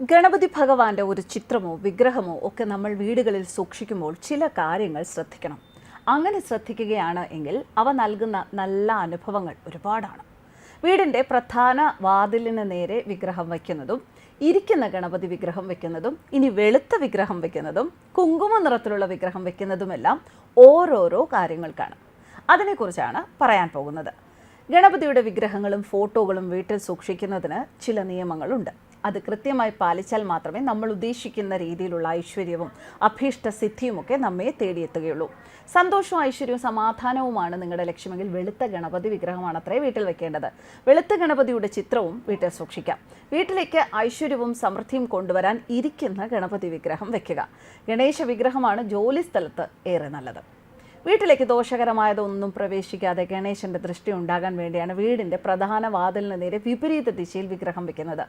ഗണപതി ഭഗവാന്റെ ഒരു ചിത്രമോ വിഗ്രഹമോ ഒക്കെ നമ്മൾ വീടുകളിൽ സൂക്ഷിക്കുമ്പോൾ ചില കാര്യങ്ങൾ ശ്രദ്ധിക്കണം. അങ്ങനെ ശ്രദ്ധിക്കുകയാണ് എങ്കിൽ അവ നൽകുന്ന നല്ല അനുഭവങ്ങൾ ഒരുപാടാണ്. വീടിന്റെ പ്രധാന വാതിലിന് നേരെ വിഗ്രഹം വയ്ക്കുന്നതും ഇരിക്കുന്ന ഗണപതി വിഗ്രഹം വെക്കുന്നതും ഇനി വെളുത്ത വിഗ്രഹം വെക്കുന്നതും കുങ്കുമ നിറത്തിലുള്ള വിഗ്രഹം വെക്കുന്നതുമെല്ലാം ഓരോരോ കാര്യങ്ങൾക്കാണ്. അതിനെക്കുറിച്ചാണ് പറയാൻ പോകുന്നത്. ഗണപതിയുടെ വിഗ്രഹങ്ങളും ഫോട്ടോകളും വീട്ടിൽ സൂക്ഷിക്കുന്നതിന് ചില നിയമങ്ങളുണ്ട്. അത് കൃത്യമായി പാലിച്ചാൽ മാത്രമേ നമ്മൾ ഉദ്ദേശിക്കുന്ന രീതിയിലുള്ള ഐശ്വര്യവും അഭീഷ്ട സിദ്ധിയുമൊക്കെ നമ്മെ തേടിയെത്തുകയുള്ളൂ. സന്തോഷവും ഐശ്വര്യവും സമാധാനവുമാണ് നിങ്ങളുടെ ലക്ഷ്യമെങ്കിൽ വെളുത്ത ഗണപതി വിഗ്രഹമാണ് അത്രേ വീട്ടിൽ വെക്കേണ്ടത്. വെളുത്ത ഗണപതിയുടെ ചിത്രവും വീട്ടിൽ സൂക്ഷിക്കാം. വീട്ടിലേക്ക് ഐശ്വര്യവും സമൃദ്ധിയും കൊണ്ടുവരാൻ ഇരിക്കുന്ന ഗണപതി വിഗ്രഹം വെക്കുക. ഗണേശ വിഗ്രഹമാണ് ജോലി സ്ഥലത്ത് ഏറെ നല്ലത്. വീട്ടിലേക്ക് ദോഷകരമായതൊന്നും പ്രവേശിക്കാതെ ഗണേശന്റെ ദൃഷ്ടി ഉണ്ടാകാൻ വേണ്ടിയാണ് വീടിന്റെ പ്രധാന വാതിലിന് നേരെ വിപരീത ദിശയിൽ വിഗ്രഹം വെക്കുന്നത്.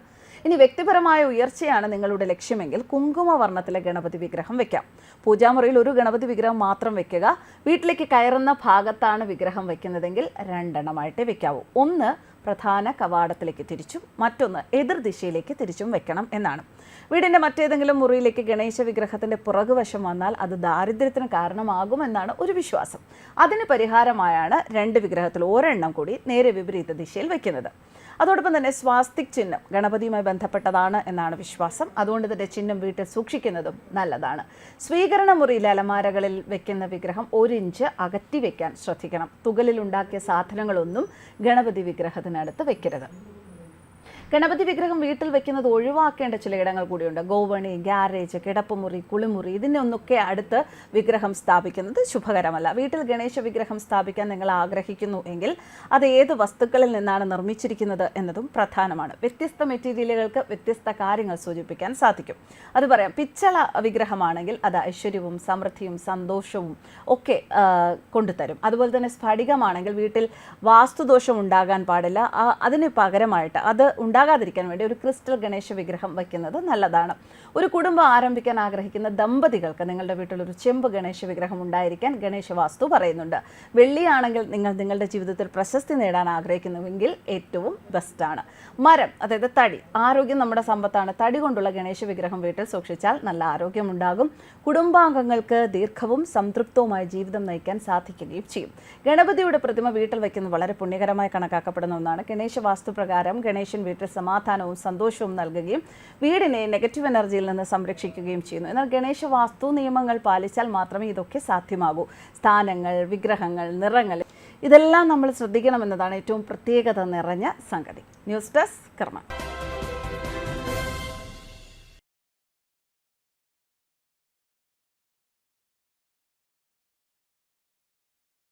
ഇനി വ്യക്തിപരമായ ഉയർച്ചയാണ് നിങ്ങളുടെ ലക്ഷ്യമെങ്കിൽ കുങ്കുമ വർണത്തിലെ ഗണപതി വിഗ്രഹം വെക്കാം. പൂജാമുറിയിൽ ഒരു ഗണപതി വിഗ്രഹം മാത്രം വെക്കുക. വീട്ടിലേക്ക് കയറുന്ന ഭാഗത്താണ് വിഗ്രഹം വെക്കുന്നതെങ്കിൽ രണ്ടെണ്ണമായിട്ടേ വെക്കാവൂ. ഒന്ന് പ്രധാന കവാടത്തിലേക്ക് തിരിച്ചും മറ്റൊന്ന് എതിർദിശയിലേക്ക് തിരിച്ചും വെക്കണം എന്നാണ്. വീടിന്റെ മറ്റേതെങ്കിലും മുറിയിലേക്ക് ഗണേശ വിഗ്രഹത്തിന്റെ പുറകുവശം വന്നാൽ അത് ദാരിദ്ര്യത്തിന് കാരണമാകുമെന്നാണ് ഒരു വിശ്വാസം. അതിന് പരിഹാരമായാണ് രണ്ട് വിഗ്രഹത്തിൽ ഒരെണ്ണം കൂടി നേരെ വിപരീത ദിശയിൽ വെക്കുന്നത്. അതോടൊപ്പം തന്നെ സ്വാസ്തിക് ചിഹ്നം ഗണപതിയുമായി ബന്ധപ്പെട്ടതാണ് എന്നാണ് വിശ്വാസം. അതുകൊണ്ട് തന്നെ ചിഹ്നം വീട്ടിൽ സൂക്ഷിക്കുന്നതും നല്ലതാണ്. സ്വീകരണ മുറിയിലെ അലമാരകളിൽ വെക്കുന്ന വിഗ്രഹം ഒരു ഇഞ്ച് അകറ്റി വെക്കാൻ ശ്രദ്ധിക്കണം. തുകലിൽ ഉണ്ടാക്കിയ സാധനങ്ങളൊന്നും ഗണപതി വിഗ്രഹത്തിനടുത്ത് വെക്കരുത്. ഗണപതി വിഗ്രഹം വീട്ടിൽ വെക്കുന്നത് ഒഴിവാക്കേണ്ട ഇടങ്ങൾ കൂടിയുണ്ട്. ഗോവണി ഗ്യാരേജ് കിടപ്പുമുറി കുളിമുറി ഇതിന്റെ ഒന്നൊക്കെ അടുത്ത് വിഗ്രഹം സ്ഥാപിക്കുന്നത് ശുഭകരമല്ല. വീട്ടിൽ ഗണേശ വിഗ്രഹം സ്ഥാപിക്കാൻ നിങ്ങൾ ആഗ്രഹിക്കുന്നു എങ്കിൽ അത് ഏത് വസ്തുക്കളിൽ നിന്നാണ് നിർമ്മിച്ചിരിക്കുന്നത് എന്നതും പ്രധാനമാണ്. വ്യത്യസ്ത മെറ്റീരിയലുകൾക്ക് വ്യത്യസ്ത കാര്യങ്ങൾ സൂചിപ്പിക്കാൻ സാധിക്കും. അത് പറയാം പിച്ചള വിഗ്രഹമാണെങ്കിൽ അത് ഐശ്വര്യവും സമൃദ്ധിയും സന്തോഷവും ഒക്കെ കൊണ്ടുതരും. അതുപോലെ തന്നെ സ്ഫടികമാണെങ്കിൽ വീട്ടിൽ വാസ്തുദോഷം ഉണ്ടാകാൻ പാടില്ല. അതിന് പകരമായിട്ട് അത് ഉണ്ടാകാതിരിക്കാൻ വേണ്ടി ഒരു ക്രിസ്റ്റൽ ഗണേശ വിഗ്രഹം വയ്ക്കുന്നത് നല്ലതാണ്. ഒരു കുടുംബം ആരംഭിക്കാൻ ആഗ്രഹിക്കുന്ന ദമ്പതികൾക്ക് നിങ്ങളുടെ വീട്ടിൽ ഒരു ചെമ്പ് ഗണേശ വിഗ്രഹം ഉണ്ടായിരിക്കാൻ ഗണേശ വാസ്തു പറയുന്നുണ്ട്. വെള്ളിയാണെങ്കിൽ നിങ്ങൾ നിങ്ങളുടെ ജീവിതത്തിൽ പ്രശസ്തി നേടാൻ ആഗ്രഹിക്കുന്നുവെങ്കിൽ ഏറ്റവും ബെസ്റ്റാണ് മരം അതായത് തടി. ആരോഗ്യം നമ്മുടെ സമ്പത്താണ്. തടി കൊണ്ടുള്ള ഗണേശ വിഗ്രഹം വീട്ടിൽ സൂക്ഷിച്ചാൽ നല്ല ആരോഗ്യമുണ്ടാകും. കുടുംബാംഗങ്ങൾക്ക് ദീർഘവും സംതൃപ്തവുമായ ജീവിതം നയിക്കാൻ സാധിക്കുകയും ചെയ്യും. ഗണപതിയുടെ പ്രതിമ വീട്ടിൽ വയ്ക്കുന്നത് വളരെ പുണ്യകരമായി കണക്കാക്കപ്പെടുന്ന ഒന്നാണ്. ഗണേശ വാസ്തു പ്രകാരം ഗണേശൻ വീട്ടിൽ സമാധാനവും സന്തോഷവും നൽകുകയും വീടിനെ നെഗറ്റീവ് എനർജിയിൽ നിന്ന് സംരക്ഷിക്കുകയും ചെയ്യുന്നു. എന്നാൽ ഗണേശ വാസ്തു നിയമങ്ങൾ പാലിച്ചാൽ മാത്രമേ ഇതൊക്കെ സാധ്യമാകൂ. സ്ഥാനങ്ങൾ വിഗ്രഹങ്ങൾ നിറങ്ങൾ ഇതെല്ലാം നമ്മൾ ശ്രദ്ധിക്കണമെന്നതാണ് ഏറ്റവും പ്രത്യേകത നിറഞ്ഞ സംഗതി. ന്യൂസ് ഡെസ്ക് കർമ്മ.